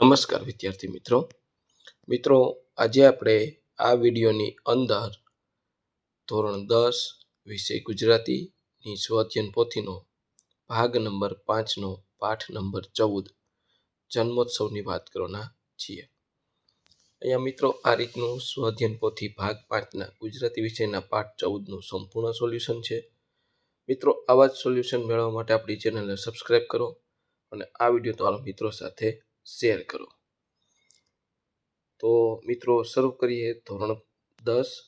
નમસ્કાર વિદ્યાર્થી મિત્રો. મિત્રો, આજે આપણે આ વિડીયોની અંદર ધોરણ દસ વિષય ગુજરાતીની સ્વઅધ્યયન પોથીનો ભાગ નંબર પાંચનો પાઠ નંબર ચૌદ જન્મોત્સવની વાત કરવાના છીએ. અહીંયા મિત્રો, આ રીતનું સ્વઅધ્યયન પોથી ભાગ પાંચના ગુજરાતી વિષયના પાઠ ચૌદનું સંપૂર્ણ સોલ્યુશન છે. મિત્રો, આવા જ સોલ્યુશન મેળવવા માટે આપણી ચેનલને સબસ્ક્રાઈબ કરો અને આ વીડિયો તમારા મિત્રો સાથે શેર કરો. તો મિત્રો, શરૂ કરીએ ધોરણ દસ,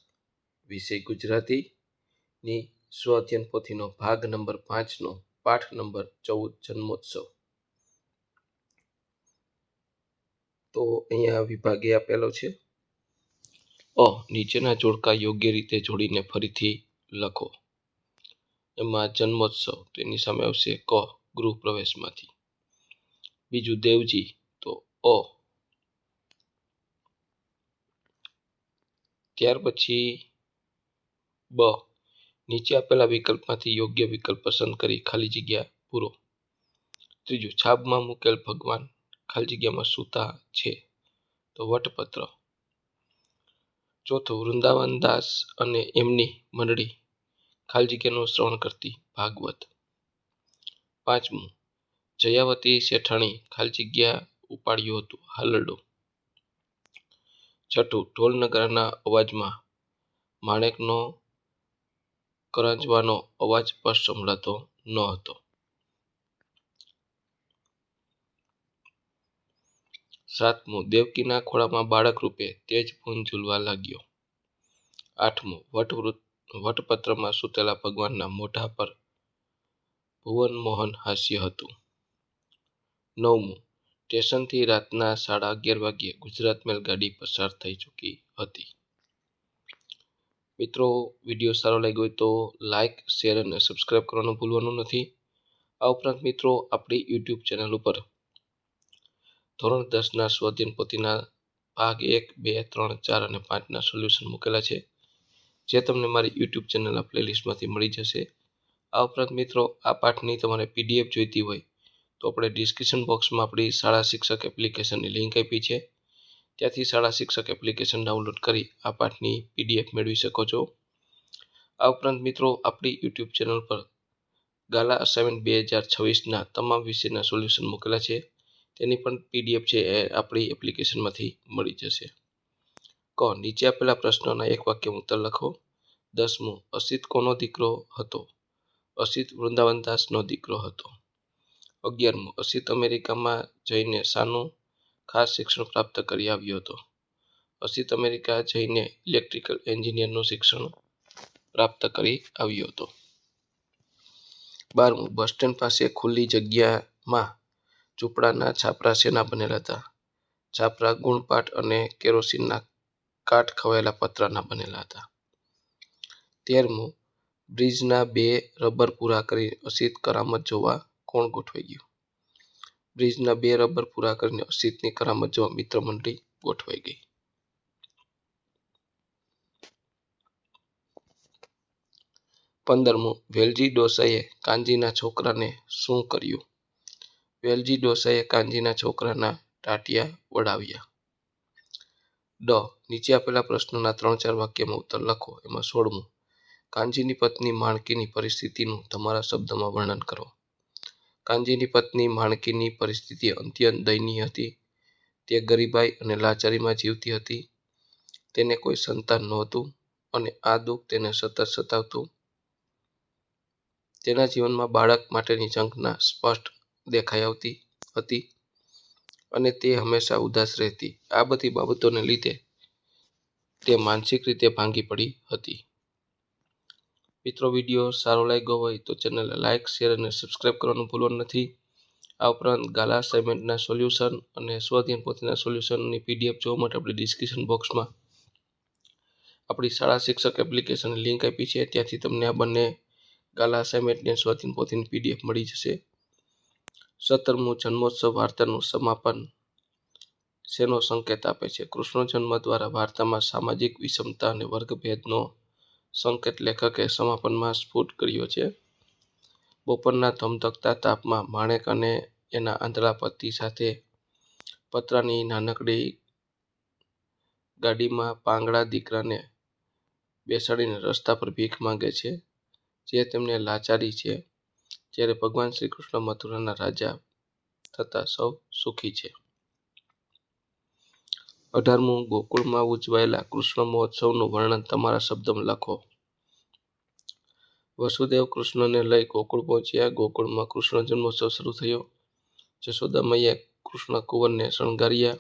વિષય ગુજરાતીની સ્વ અધ્યયન પોથીનો ભાગ નંબર પાંચનો, પાઠ નંબર ચૌદ, જન્મોત્સવ. તો અહીંયા વિભાગે આપેલો છે, અ, નીચેના જોડકા યોગ્ય રીતે જોડીને ફરીથી લખો. એમાં જન્મોત્સવ, તેની સામે આવશે ક, ગૃહ પ્રવેશમાંથી. બીજું દેવજી અ ત્યાર પછી બ. નીચે આપેલા વિકલ્પમાંથી યોગ્ય વિકલ્પ પસંદ કરી ખાલી જગ્યા પૂરો. ત્રીજું છાબમાં મૂકેલ ભગવાન ખાલી જગ્યામાં સૂતા છે. તો વટપત્ર. ચોથું, વૃંદાવન દાસ અને એમની મંડળી ખાલી જગ્યાનું શ્રવણ કરતી ભાગવત. પાંચમું, જયાવતી શેઠાણી ખાલી જગ્યા ઉપાડ્યું હતું. હાલરડો છઠ્ઠું ઢોલ નગારાના અવાજમાં માણેકનો કરંજવાનો અવાજ સ્પષ્ટ સંભળાતો ન હતો. સાતમું, દેવકીના ખોળામાં બાળક રૂપે તેજ પૂન ઝૂલવા લાગ્યો. આઠમું વટવૃત વટપત્રમાં સૂતેલા ભગવાનના મોઢા પર ભુવન મોહન હાસ્ય હતું. નવમું સ્ટેશનથી રાતના સાડા અગિયાર વાગ્યે ગુજરાત મેલ ગાડી પસાર થઈ ચૂકી હતી. મિત્રો, વીડિયો સારો લાગ્યો હોય તો લાઇક શેર અને સબસ્ક્રાઈબ કરવાનું ભૂલવાનું નથી. આ ઉપરાંત મિત્રો, આપણી યુટ્યુબ ચેનલ ઉપર ધોરણ દસના સ્વાધીન પોતીના ભાગ એક, બે, ત્રણ, ચાર અને પાંચના સોલ્યુશન મૂકેલા છે, જે તમને મારી યુટ્યુબ ચેનલના પ્લેલિસ્ટમાંથી મળી જશે. આ ઉપરાંત મિત્રો, આ પાઠની તમારે પીડીએફ જોઈતી હોય તો આપણે ડિસ્ક્રિપ્શન બોક્સમાં આપણી શાળા શિક્ષક એપ્લિકેશનની લિંક આપી છે. ત્યાંથી શાળા શિક્ષક એપ્લિકેશન ડાઉનલોડ કરી આ પાઠની પીડીએફ મેળવી શકો છો. આ ઉપરાંત મિત્રો, આપણી યુટ્યુબ ચેનલ પર ગાલા અસાઇનમેન્ટ બે હજાર છવ્વીસના તમામ વિષયના સોલ્યુશન મૂકેલા છે. તેની પણ પીડીએફ છે એ આપણી એપ્લિકેશનમાંથી મળી જશે. ક નીચે આપેલા પ્રશ્નોના એક વાક્ય ઉત્તર લખો. દસમું, અસિત કોનો દીકરો હતો? અસિત વૃંદાવનદાસનો દીકરો હતો. અગિયારમું, અસિત અમેરિકામાં જઈને શાનું ખાસ શિક્ષણ પ્રાપ્ત કરી આવ્યો હતો. અસિત અમેરિકા જઈને ઇલેક્ટ્રિકલ એન્જિનિયરનું શિક્ષણ પ્રાપ્ત કરી આવ્યો હતો. બારમું બસ સ્ટેન્ડ પાસે ખુલ્લી જગ્યામાં ઝૂંપડાના છાપરા શેના બનેલા હતા? છાપરા, ગુણપાટ અને કેરોસીનના કાટ ખવાયેલા પતરાના બનેલા હતા. તેરમું, બ્રિજના બે રબર પૂરા કરી અસિત કરામત જોવા કોણ ગોઠવાઈ ગયું? બ્રિજના બે રબર પૂરા કરીને અસિતની કરામત જોવા મિત્ર મંડળી ગોઠવાઈ ગઈ. પંદરમું, વેલજી ડોસાઈએ કાનજીના છોકરાને શું કર્યું? વેલજી ડોસાઈએ કાનજીના છોકરાના ટાટિયા વડાવ્યા. ડ, નીચે આપેલા પ્રશ્નોના ત્રણ ચાર વાક્યમાં ઉત્તર લખો, એમાં સોળમું, કાનજીની પત્ની માણકીની પરિસ્થિતિનું તમારા શબ્દમાં વર્ણન કરો. કાંજીની પત્ની માણકીની પરિસ્થિતિ અત્યંત દયનીય હતી. તે ગરીબાઈ અને લાચારીમાં જીવતી હતી. તેને કોઈ સંતાન નહોતું અને આ દુઃખ તેને સતત સતાવતું. તેના જીવનમાં બાળક માટેની ઝંખના સ્પષ્ટ દેખાઈ આવતી હતી અને તે હંમેશા ઉદાસ રહેતી. આ બધી બાબતોને લીધે તે માનસિક રીતે ભાંગી પડી હતી. મિત્રો, વીડિયો સારો લાગ્યો હોય તો ચેનલને લાઇક શેર અને સબસ્ક્રાઈબ કરવાનું ભૂલવાનું નથી. આ ઉપરાંત ગાલા અસાઇનમેન્ટના સોલ્યુશન અને સ્વધ્યન પોથીના સોલ્યુશનની પીડીએફ જોવા માટે આપણે ડિસ્ક્રિપ્શન બોક્સમાં આપણી શાળા શિક્ષક એપ્લિકેશનની લિંક આપી છે. ત્યાંથી તમને આ બંને ગાલા અસાઇનમેન્ટની સ્વાધીન પોથીની પીડીએફ મળી જશે. સત્તરમું જન્મોત્સવ વાર્તાનું સમાપન. શેનો સંકેત આપે છે? કૃષ્ણ જન્મ દ્વારા વાર્તામાં સામાજિક વિષમતા અને વર્ગભેદનો સંકેત લેખકે સમાપનમાં સ્ફુટ કર્યો છે. બપોરના ધમધકતા તાપમાં માણેક અને એના આંધળા પતિ સાથે પતરાની નાનકડી ગાડીમાં પાંગડા દીકરાને બેસાડીને રસ્તા પર ભીખ માંગે છે, જે તેમને લાચારી છે. જ્યારે ભગવાન શ્રી કૃષ્ણ મથુરાના રાજા થતાં સૌ સુખી છે. અઢારમું ગોકુળમાં ઉજવાયેલા કૃષ્ણ મહોત્સવનું વર્ણન તમારા શબ્દમાં લખો. વસુદેવ કૃષ્ણને લઈ ગોકુળ પહોંચ્યા. ગોકુળમાં કૃષ્ણ જન્મોત્સવ શરૂ થયો. જશોદા મૈયા કૃષ્ણ કુંવરને શણગાર્યા.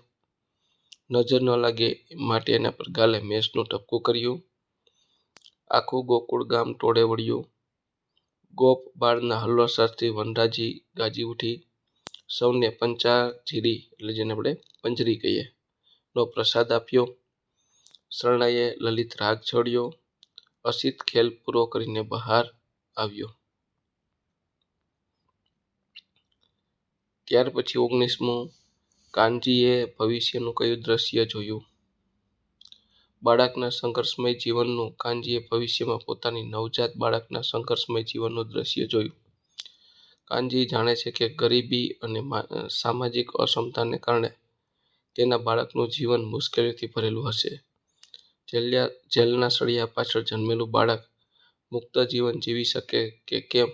નજર ન લાગે માટે એના પર ગાલે મેષનું ટપકું કર્યું. આખું ગોકુળ ગામ ટોળે વળ્યું. ગોપ બાળના હલ્લોસારથી વનરાજી ગાજી ઉઠી. સૌને પંચાજીરી એટલે જેને આપણે પંજરી કહીએ. નો પ્રસાદ આપ્યો. શરણાઈએ લલિત રાગ છોડ્યો. અસિત ખેલ પૂરો કરીને બહાર આવ્યો. ત્યાર પછી ઓગણીસમું કાનજીએ ભવિષ્યનું કયું દ્રશ્ય જોયું? બાળકના સંઘર્ષમય જીવનનું કાનજીએ ભવિષ્યમાં પોતાની નવજાત બાળકના સંઘર્ષમય જીવનનું દ્રશ્ય જોયું. કાનજી જાણે છે કે ગરીબી અને સામાજિક અસમતાને કારણે તેના બાળકનું જીવન મુશ્કેલીથી ભરેલું હશે. જેલના સળિયા પાછળ જન્મેલું બાળક મુક્ત જીવન જીવી શકે કે કેમ,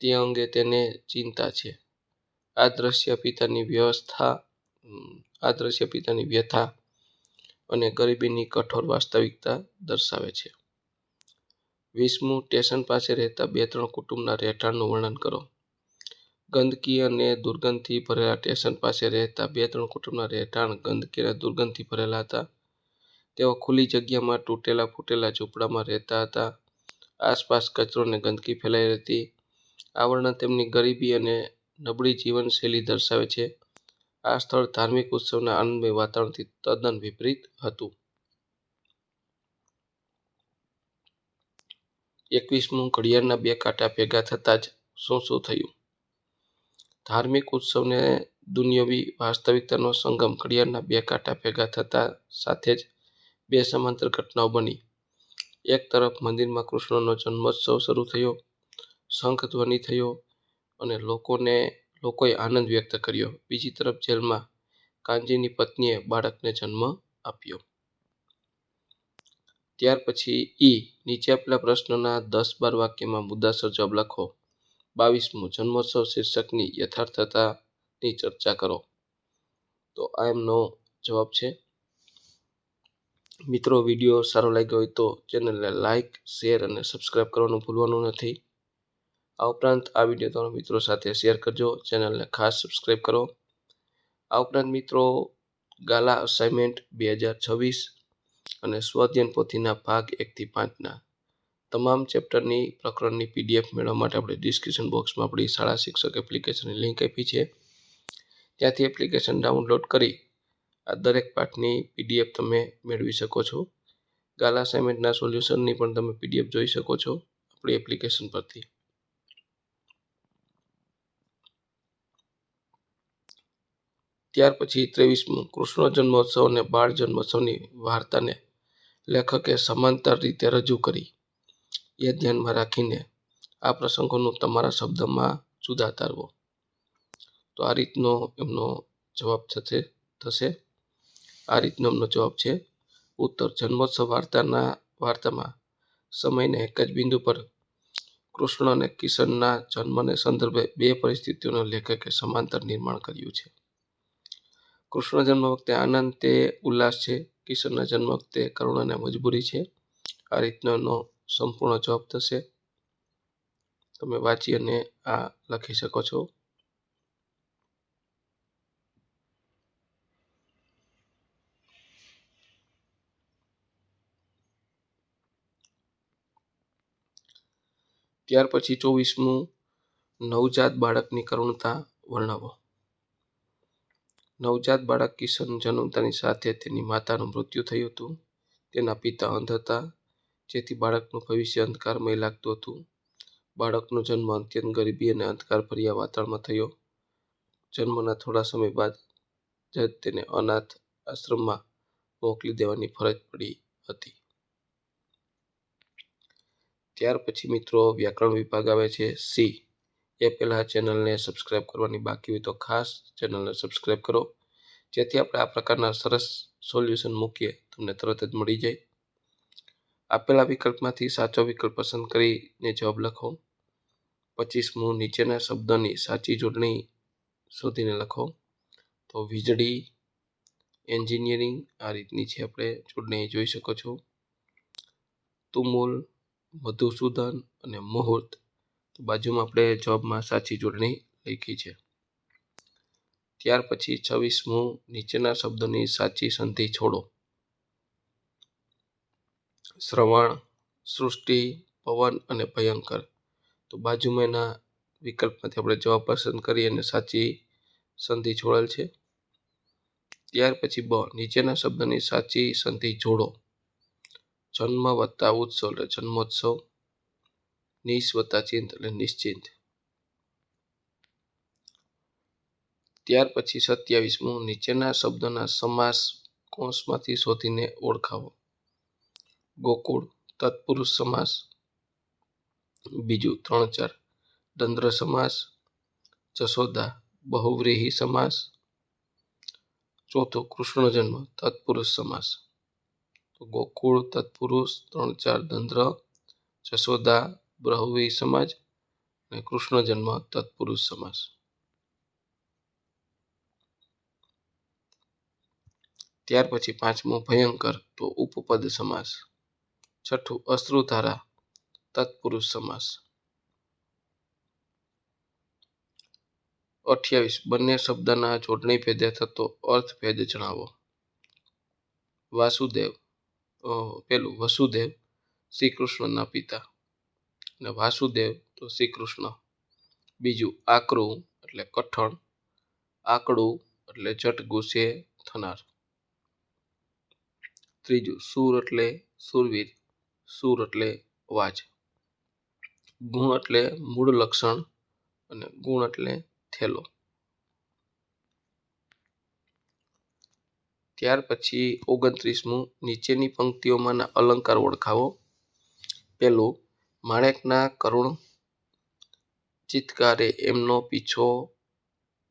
તે અંગે તેને ચિંતા છે. આ દ્રશ્ય પિતાની વ્યવસ્થા આ દ્રશ્ય પિતાની વ્યથા અને ગરીબીની કઠોર વાસ્તવિકતા દર્શાવે છે. વીસમું સ્ટેશન પાસે રહેતા બે ત્રણ કુટુંબના રહેઠાણનું વર્ણન કરો. ગંદકી અને દુર્ગંધથી ભરેલા સ્ટેશન પાસે રહેતા બે ત્રણ કુટુંબના રહેઠાણ ગંદકી અને દુર્ગંધથી ભરેલા હતા. તેઓ ખુલ્લી જગ્યામાં તૂટેલા ફૂટેલા ઝૂંપડામાં રહેતા હતા. આસપાસ કચરો અને ગંદકી ફેલાઈ હતી આ વર્ણન તેમની ગરીબી અને નબળી જીવનશૈલી દર્શાવે છે. આ સ્થળ ધાર્મિક ઉત્સવના આનંદમય વાતાવરણથી તદ્દન વિપરીત હતું. એકવીસમું ઘડિયાળના બે કાંટા ભેગા થતાં જ શું શું થયું? ધાર્મિક ઉત્સવને દુનિયાવી વાસ્તવિકતાનો સંગમ ઘડિયાળના બે કાંટા ભેગા થતા સાથે જ બે સમાંતર ઘટનાઓ બની. એક તરફ મંદિરમાં કૃષ્ણનો જન્મોત્સવ શરૂ થયો, શંખ ધ્વનિ થયો અને લોકોને, લોકોએ આનંદ વ્યક્ત કર્યો. બીજી તરફ જેલમાં કાનજીની પત્નીએ બાળકને જન્મ આપ્યો. ત્યાર પછી ઈ નીચે આપેલા પ્રશ્નના દસ બાર વાક્યમાં મુદ્દાસર જવાબ લખો. બાવીસમું જન્મોત્સવ શીર્ષકની યથાર્થતાની ચર્ચા કરો. તો આ એમનો જવાબ છે. મિત્રો, વીડિયો સારો લાગ્યો હોય તો ચેનલને લાઇક શેર અને સબસ્ક્રાઈબ કરવાનું ભૂલવાનું નથી. આ ઉપરાંત આ વીડિયો તમારા મિત્રો સાથે શેર કરજો, ચેનલને ખાસ સબસ્ક્રાઈબ કરો. આ ઉપરાંત મિત્રો, ગાલા અસાઇનમેન્ટ બે હજાર છવ્વીસ અને સ્વધ્યન પોથીના ભાગ એકથી પાંચના તમામ ચેપ્ટરની પ્રકરણની પીડીએફ મેળવવા માટે આપણે ડિસ્ક્રિપ્શન બોક્સમાં આપણી શાળા શિક્ષક એપ્લિકેશનની લિંક આપી છે. ત્યાંથી એપ્લિકેશન ડાઉનલોડ કરી આ દરેક પાઠની પીડીએફ તમે મેળવી શકો છો. ગાલા અસાઇનમેન્ટના સોલ્યુશનની પણ તમે પીડીએફ જોઈ શકો છો આપણી એપ્લિકેશન પરથી. ત્યાર પછી ત્રેવીસમું કૃષ્ણ જન્મોત્સવ અને બાળ જન્મોત્સવની વાર્તાને લેખકે સમાંતર રીતે રજૂ કરી. એ ધ્યાનમાં રાખીને આ પ્રસંગોનું તમારા શબ્દમાં જુદા તારવો. તો આ રીતનો એમનો જવાબ થશે થશે. આ રીતનો એમનો જવાબ છે, ઉત્તર જન્મોત્સવ વાર્તાના વાર્તામાં. સમયને એક જ બિંદુ પર કૃષ્ણ અને કિશનના જન્મને સંદર્ભે બે પરિસ્થિતિઓનો લેખકે સમાંતર નિર્માણ કર્યું છે. કૃષ્ણ જન્મ વખતે આનંદ, તે ઉલ્લાસ છે. કિશનના જન્મ વખતે કરુણ અને મજબૂરી છે. આ રીતનો સંપૂર્ણ જવાબ થશે. તમે વાંચી અને આ લખી શકો છો. ત્યાર પછી ચોવીસમું, નવજાત બાળકની કરુણતા વર્ણવો. નવજાત બાળક કિશન જન્મતાની સાથે તેની માતાનું મૃત્યુ થયું હતું. તેના પિતા અંધ હતા. જેથી બાળકનું ભવિષ્ય અંધકારમય લાગતું હતું. બાળકનો જન્મ અત્યંત ગરીબી અને અંધકારભર્યા વાતાવરણમાં થયો. જન્મના થોડા સમય બાદ જ તેને અનાથ આશ્રમમાં મોકલી દેવાની ફરજ પડી હતી. ત્યાર પછી મિત્રો, વ્યાકરણ વિભાગ આવે છે સી. એ પહેલાં ચેનલને સબસ્ક્રાઈબ કરવાની બાકી હોય તો ખાસ ચેનલને સબસ્ક્રાઈબ કરો. જેથી આપણે આ પ્રકારના સરસ સોલ્યુશન મૂકીએ, તમને તરત જ મળી જાય. આપેલા વિકલ્પમાંથી સાચો વિકલ્પ પસંદ કરીને જવાબ લખો. પચીસમું નીચેના શબ્દની સાચી જોડણી શોધીને લખો. તો વીજળી, એન્જિનિયરિંગ, આ રીતની છે આપણે જોડણી જોઈ શકો છો. તુમુલ, મધુસૂદન અને મુહૂર્ત. તો બાજુમાં આપણે જવાબમાં સાચી જોડણી લખી છે. ત્યાર પછી છવ્વીસમું નીચેના શબ્દોની સાચી સંધિ છોડો. શ્રવણ, સૃષ્ટિ, પવન અને ભયંકર. તો બાજુમાં એના વિકલ્પમાંથી આપણે જવાબ પસંદ કરી અને સાચી સંધિ છોડેલ છે. ત્યાર પછી બ, નીચેના શબ્દની સાચી સંધિ જોડો. જન્મ વત્તા ઉત્સવ એટલે જન્મોત્સવ નિશ વત્તા ચિંત એટલે નિશ્ચિંત. ત્યાર પછી સત્યાવીસમું, નીચેના શબ્દોના સમાસ કોષમાંથી શોધીને ઓળખાવો. ગોકુળ, તત્પુરુષ સમાસ. બીજું ત્રણ ચાર, દંદ્ર સમાસ. જશોદા, બહુવ્રીહી સમાસ. ચોથું, કૃષ્ણ જન્મ, તત્પુરુષ સમાસ. તો ગોકુળ, તત્પુરુષ, ત્રણ ચાર, દંદ્ર. જશોદા, બહુવ્રીહી સમાજ. અને કૃષ્ણ જન્મ, તત્પુરુષ સમાસ. ત્યાર પછી પાંચમું, ભયંકર, તો ઉપપદ સમાસ. છઠ્ઠું અશ્રુધારા, તત્પુરુષ સમાસ. અઠ્યાવીસ, બંને શબ્દના જોડણી ભેદે થતો અર્થભેદ જણાવો. વાસુદેવ પેલું વસુદેવ શ્રી કૃષ્ણના પિતા અને વાસુદેવ તો શ્રી કૃષ્ણ બીજું આકરું એટલે કઠણ, આકડું એટલે જટ ગુસ્સે થનાર. ત્રીજું સુર એટલે સુરવીર. સુર એટલે વાજ. ગુણ એટલે મૂળ લક્ષણ અને ગુણ એટલે થેલો. ત્યાર પછી ઓગણત્રીસમું નીચેની પંક્તિઓમાંના અલંકાર ઓળખાવો. પહેલું માણેકના કરુણ. ચિત્કારે એમનો પીછો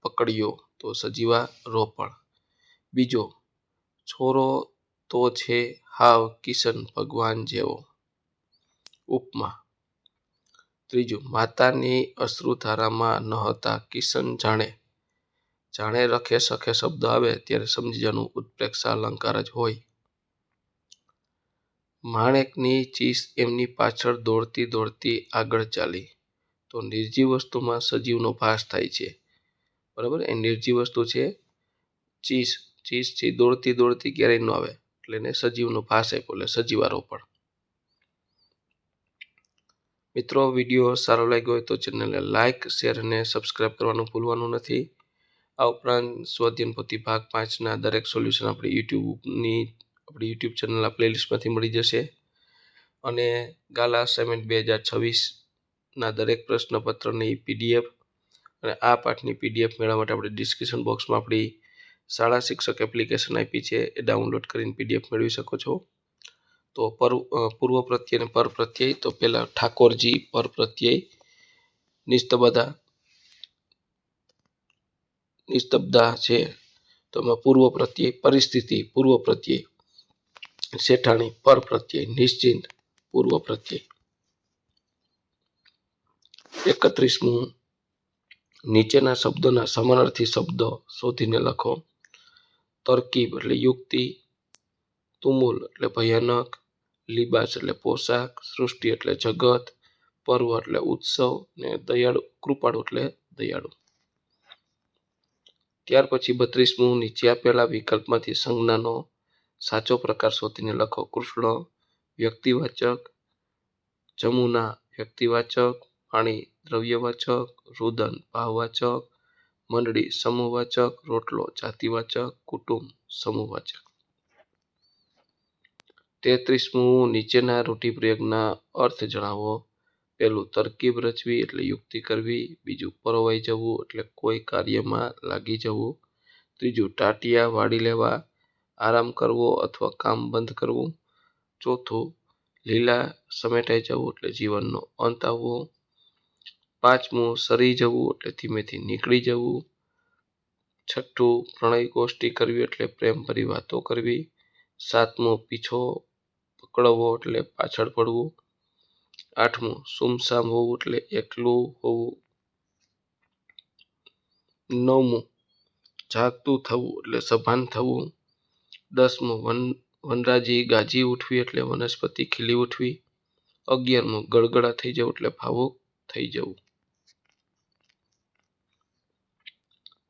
પકડ્યો તો સજીવા રોપણ. બીજો, છોરો તો છે હાવ કિશન ભગવાન જેવો. ઉપમા. ત્રીજું, માતાની અશ્રુધારામાં ન હતા કિશન જાણે. જાણે રખે સખે શબ્દ આવે ત્યારે સમજી જવાનું ઉત્પ્રેક્ષા અલંકાર જ હોય. માણેકની ચીસ એમની પાછળ દોડતી દોડતી આગળ ચાલી. તો નિર્જીવ વસ્તુમાં સજીવનો ભાસ થાય છે. બરાબર? એ નિર્જીવ વસ્તુ છે ચીસ. ચીસ છે દોડતી દોડતી ક્યારેય ન આવે. એટલે એને સજીવનો ભાસ આપ્યો, એટલે સજીવારોપણ મિત્રો, વીડિયો સારો લાગ્યો હોય તો ચેનલને લાઇક શેર અને સબસ્ક્રાઈબ કરવાનું ભૂલવાનું નથી. આ ઉપરાંત સ્વાધ્યન પોથી ભાગ પાંચના દરેક સોલ્યુશન આપણી યુટ્યુબની, આપણી યુટ્યુબ ચેનલના પ્લેલિસ્ટમાંથી મળી જશે. અને ગાલા અસાઇનમેન્ટ બે હજાર છવ્વીસના દરેક પ્રશ્નપત્રની પીડીએફ અને આ પાઠની પીડીએફ મેળવવા માટે આપણે ડિસ્ક્રિપ્શન બોક્સમાં આપણી શાળા શિક્ષક એપ્લિકેશન આપી છે, એ ડાઉનલોડ કરીને પીડીએફ મેળવી શકો છો. તો પર પૂર્વ પ્રત્યય અને પર પ્રત્યય, તો પહેલાં ઠાકોરજી, પર પ્રત્યય નિસ્તબદા નિસ્તબ્ધા છે. તો એમાં પૂર્વ પ્રત્યય, પરિસ્થિતિ, પૂર્વ પ્રત્યય, શેઠાણી, પર પ્રત્યય, નિશ્ચિંત, પૂર્વ પ્રત્યય. એકત્રીસમું, નીચેના શબ્દોના સમાનાર્થી શબ્દો શોધીને લખો. તરકીબ એટલે યુક્તિ, તુમુલ એટલે ભયાનક, લિબાસ એટલે પોશાક, સૃષ્ટિ એટલે જગત, પર્વ એટલે ઉત્સવ ને દયાળુ, કૃપાળુ એટલે દયાળુ. ત્યાર પછી બત્રીસમું નીચે આપેલા વિકલ્પમાંથી સંજ્ઞાનો સાચો પ્રકાર શોધીને લખો. કૃષ્ણ, વ્યક્તિવાચક, જમુના વ્યક્તિવાચક પાણી દ્રવ્યવાચક, રુદન ભાવવાચક મંડળી સમૂહવાચક રોટલો, જાતિવાચક, કુટુંબ સમૂહવાચક તેત્રીસમું નીચેના રૂઢિપ્રયોગના અર્થ જણાવો. પહેલું, તરકીબ રચવી એટલે યુક્તિ કરવી. બીજું, પરોવાઈ જવું એટલે કોઈ કાર્યમાં લાગી જવું. ત્રીજું, ટાટિયા વાળી લેવા, આરામ કરવો અથવા કામ બંધ કરવું. ચોથું, લીલા સમેટાઈ જવું એટલે જીવનનો અંત આવવો. પાંચમું સરી જવું એટલે ધીમેથી નીકળી જવું. છઠ્ઠું, પ્રણય ગોષ્ઠી કરવી એટલે પ્રેમ ભરી વાતો કરવી. સાતમું, પીછો પકડવો એટલે પાછળ પડવું. આઠમું, સુમસામ હોવું એટલે એકલું હોવું. નવમું, જાગતું થવું એટલે સભાન થવું. દસમું, વન, વનરાજી ગાજી ઉઠવી એટલે વનસ્પતિ ખીલી ઉઠવી. અગિયારમું ગળગળા થઈ જવું એટલે ભાવુક થઈ જવું.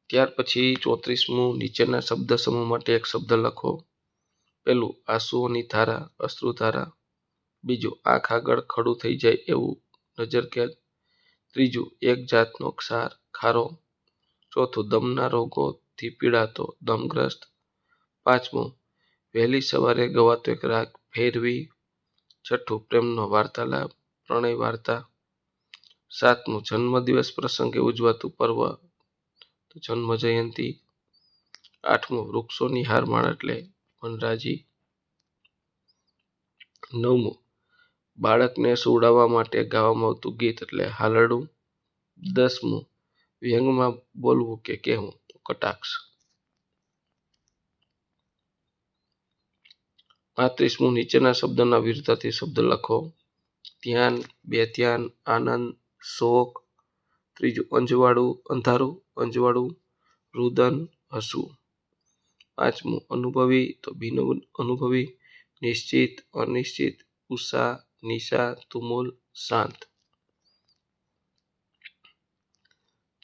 ત્યાર પછી ચોત્રીસમું નીચેના શબ્દ સમૂહ માટે એક શબ્દ લખો. પેલું આંસુઓની ધારા અશ્રુધારા બીજું, આંખ આગળ ખડું થઈ જાય એવું નજરકેદ ત્રીજું, એક જાતનો ક્ષાર, ખારો. ચોથું, દમના રોગોથી પીડાતો, દમગ્રસ્ત. પાંચમું, વહેલી સવારે ગવાતો એક રાગ ભૈરવી. છઠ્ઠું, પ્રેમનો વાર્તાલાપ, પ્રણય વાર્તા. સાતમું, જન્મદિવસ પ્રસંગે ઉજવાતું પર્વ જન્મ જયંતિ આઠમું વૃક્ષોની હારમાળ એટલે વનરાજી. નવમું, બાળકને સુવડાવવા માટે ગાવામાં આવતું ગીત એટલે હાલરડું. દસમું, વ્યંગમાં બોલવું કે કહેવું કટાક્ષ. પાંત્રીસમું, નીચેના શબ્દના વિરુદ્ધથી શબ્દ લખો. ધ્યાન, બેધ્યાન, આનંદ, શોક. ત્રીજું, અંજવાળું, અંધારું. અંજવાળું, રુદન હસવું પાંચમું, અનુભવી તો બિન અનુભવી, નિશ્ચિત, અનિશ્ચિત, ઉષા, નિશા, તુમુલ, શાંત.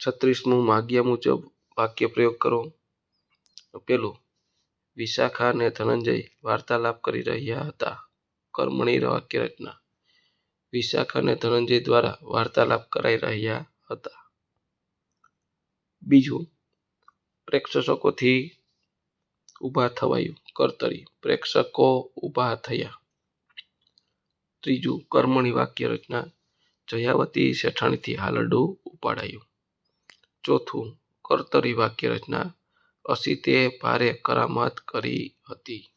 છત્રીસમું, માગ્યા મુજબ વાક્ય પ્રયોગ કરો. પેલું, વિશાખા અને ધનંજય વાર્તાલાપ કરી રહ્યા હતા. કર્મણી વાક્ય રચના વિશાખા અને ધનંજય દ્વારા વાર્તાલાપ કરાઈ રહ્યા હતા. બીજું પ્રેક્ષકોથી ઊભા થવાયું, કર્તરી. પ્રેક્ષકો ઊભા થયા. ત્રીજું, કર્મણી વાક્ય રચના. જયાવતી શેઠાણીથી હાલરડું ઉપાડાયું. ચોથું, કર્તરી વાક્ય રચના. અસિતે ભારે કરામત કરી હતી.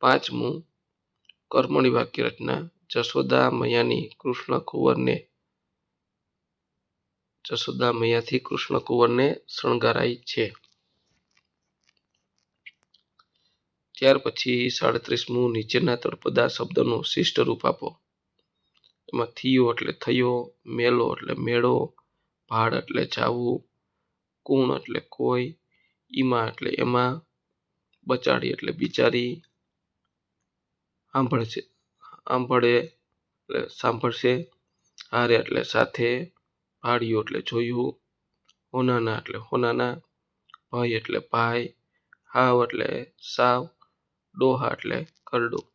પાંચમું, કર્મણી વાક્ય રચના. જશોદા મૈયાની કૃષ્ણ કુંવરને જશોદા મૈયાથી કૃષ્ણ કુંવરને શણગારાઈ છે. ત્યાર પછી સાડત્રીસમું નીચેના તળપદા શબ્દનું શિષ્ટ રૂપ આપો. એમાં થયો એટલે થયો, મેલો એટલે મેળો, ભાડ એટલે જાવું, કુણ એટલે કોઈ, ઈમા એટલે એમાં, બચાડી એટલે બિચારી, સાંભળશે, સાંભળે એટલે સાંભળશે, હારે એટલે સાથે ભાડ્યું એટલે જોયું, હોનાના એટલે હોનાના ભાઈ એટલે ભાઈ હાવ એટલે સાવ, ડોહા એટલે કરડું.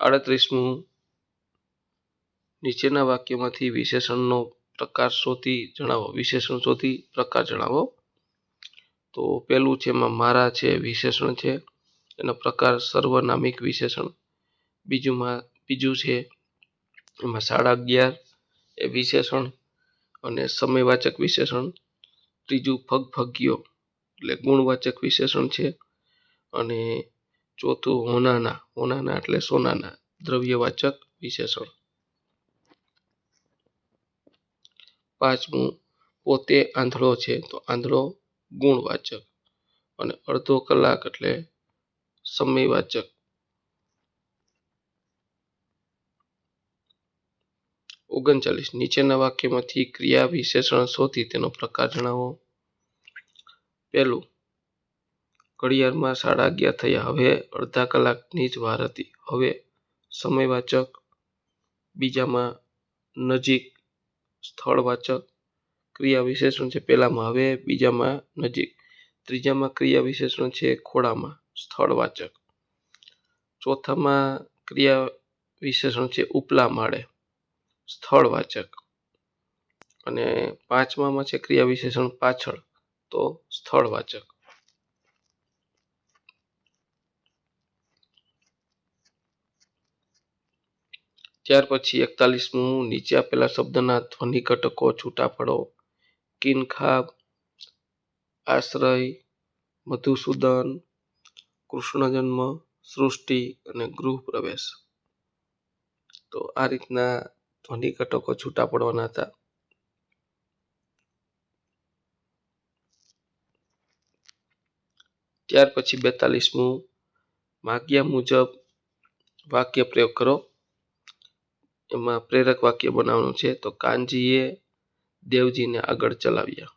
આડત્રીસમું, નીચેના વાક્યમાંથી વિશેષણનો પ્રકાર શોધી જણાવો, વિશેષણ શોધી પ્રકાર જણાવો. તો પેલું છે એમાં મારા છે, વિશેષણ છે, એનો પ્રકાર સર્વનામિક વિશેષણ. બીજુંમાં, બીજું છે એમાં સાડા અગિયાર એ વિશેષણ અને સમયવાચક વિશેષણ. ત્રીજું ફગફગીયો એટલે ગુણવાચક વિશેષણ છે. અને ચોથું હોનાના હોનાના એટલે સોનાના દ્રવ્યવાચક વિશેષણ. પાંચમું પોતે આંધળો છે, તો આંધળો ગુણવાચક. અને અડધો કલાક એટલે સમયવાચક. ઓગણચાલીસ. નીચેના વાક્યમાંથી ક્રિયા વિશેષણ શોધી તેનો પ્રકાર જણાવો. પહેલું, ઘડિયાળમાં સાડા અગિયાર થયા. હવે અડધા કલાકની જ વાર હતી. હવે સમયવાચક. બીજામાં નજીક સ્થળવાચક. ક્રિયા વિશેષણ છે પહેલામાં. હવે બીજામાં નજીક. ત્રીજામાં ક્રિયા વિશેષણ છે ખોળામાં. સ્થળવાચક. ચોથામાં ક્રિયા વિશેષણ છે ઉપલા માળે. સ્થળવાચક અને પાંચમામાં છે ક્રિયા વિશેષણ પાછળ, તો સ્થળવાચક ત્યાર પછી એકતાલીસમું નીચે આપેલા શબ્દના ધ્વનિ ઘટકો છૂટા પડો કિનખાબ, આશ્રય, મધુસૂદન કૃષ્ણ જન્મ સૃષ્ટિ અને ગૃહ પ્રવેશ. તો આ રીતના ધ્વનિ ઘટકો છૂટા પડવાના હતા. ત્યાર પછી બેતાલીસમું માગ્યા મુજબ વાક્ય પ્રયોગ કરો. એમાં પ્રેરક વાક્ય બનાવવાનું છે. તો કાનજીએ દેવજીને આગળ ચલાવ્યા.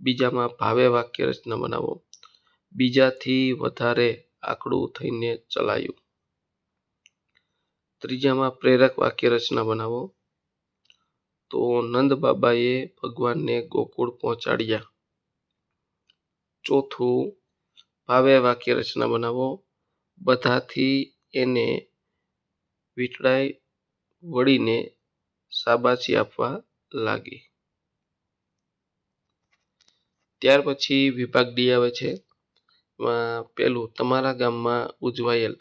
બીજામાં ભાવે વાક્ય રચના બનાવો. બીજાથી વધારે આકડું થઈને ચલાયું. ત્રીજામાં પ્રેરક વાક્ય રચના બનાવો. તો નંદબાબાએ ભગવાનને ગોકુળ પહોંચાડ્યા. ચોથું ભાવે વાક્ય રચના બનાવો. બધાથી એને વીટળાઈ વળીને શાબાશી આપવા લાગી. ત્યાર પછી વિભાગ ડી આવે છે. પેલું, તમારા ગામમાં ઉજવાયેલ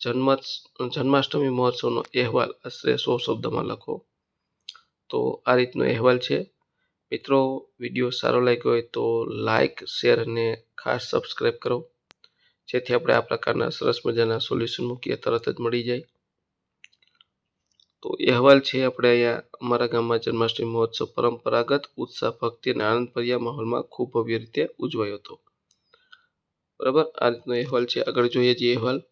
જન્મ જન્માષ્ટમી મહોત્સવનો અહેવાલ આશરે સો શબ્દમાં લખો. તો આ રીતનો અહેવાલ છે. મિત્રો, વીડિયો સારો લાગ્યો હોય તો લાઈક, શેર અને ખાસ સબસ્ક્રાઈબ કરો. જેથી આપણે આ પ્રકારના સરસ મજાના સોલ્યુશન મૂકીએ, તરત જ મળી જાય. તો અહેવાલ છે આપણે અહીંયા અમારા ગામમાં જન્માષ્ટમી મહોત્સવ પરંપરાગત ઉત્સાહ, ભક્તિ અને આનંદભર્યા માહોલમાં ખૂબ ભવ્ય રીતે ઉજવાયો હતો. બરાબર? આ રીતનો અહેવાલ છે. આગળ જોઈએ જે અહેવાલ.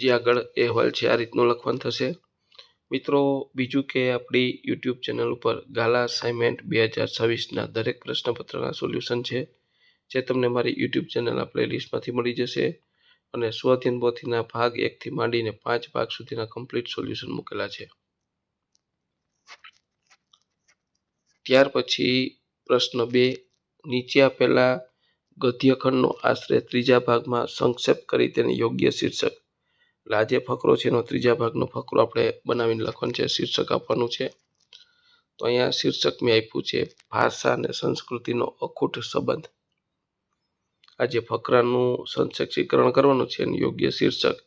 જે આગળ અહેવાલ છે, આ રીતનું લખવાનું થશે. મિત્રો, બીજું કે આપણી યુટ્યુબ ચેનલ ઉપર ગાલા અસાઇનમેન્ટ બે હજાર છવ્વીસના દરેક પ્રશ્નપત્રના સોલ્યુશન છે, જે તમને મારી યુટ્યુબ ચેનલના પ્લેલિસ્ટમાંથી મળી જશે અને સ્વધીન બોથીના ભાગ એકથી માંડીને પાંચ ભાગ સુધીના કમ્પ્લીટ સોલ્યુશન મૂકેલા છે. ત્યાર પછી પ્રશ્ન બે, નીચે આપેલા ગદ્યખંડનો આશરે ત્રીજા ભાગમાં સંક્ષેપ કરી તેને યોગ્ય શીર્ષક એટલે આ જે ફકરો છે એનો ત્રીજા ભાગનો ફકરો આપણે બનાવીને લખવાનું છે, શીર્ષક આપવાનું છે. તો અહીંયા શીર્ષક મેં આપ્યું છે, ભાષા અને સંસ્કૃતિનો અખૂટ સંબંધ. આ જે ફકરાનું સંશક્ષીકરણ કરવાનું છે એનું યોગ્ય શીર્ષક.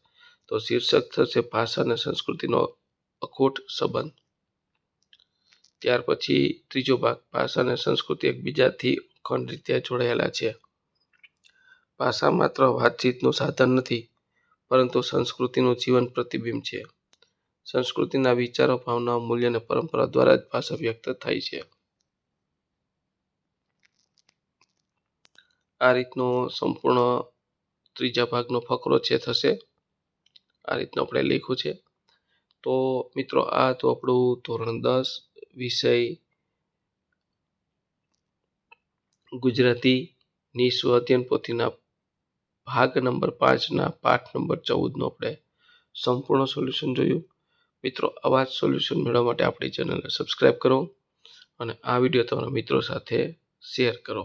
તો શીર્ષક થશે, ભાષા અને સંસ્કૃતિનો અખૂટ સંબંધ. ત્યાર પછી ત્રીજો ભાગ, ભાષા અને સંસ્કૃતિ એકબીજાથી અખંડ રીતે જોડાયેલા છે. ભાષા માત્ર વાતચીતનું સાધન નથી પરંતુ સંસ્કૃતિનું જીવન પ્રતિબિંબ છે. સંસ્કૃતિના વિચારો, ભાવનાઓ, મૂલ્ય અને પરંપરા દ્વારા જ ભાષા વ્યક્ત થાય છે. આ રીતનો સંપૂર્ણ ત્રીજા ભાગનો ફકરો છે થશે. આ રીતનું આપણે લખ્યું છે. તો મિત્રો, આ તો આપણું ધોરણ દસ, વિષય ગુજરાતી સ્વ અધ્યયન પોથીના ભાગ નંબર પાંચના પાઠ નંબર ચૌદનો આપણે સંપૂર્ણ સોલ્યુશન જોયું. મિત્રો, આવા જ સોલ્યુશન મેળવવા માટે આપણી ચેનલને સબસ્ક્રાઈબ કરો અને આ વીડિયો તમારા મિત્રો સાથે શેર કરો.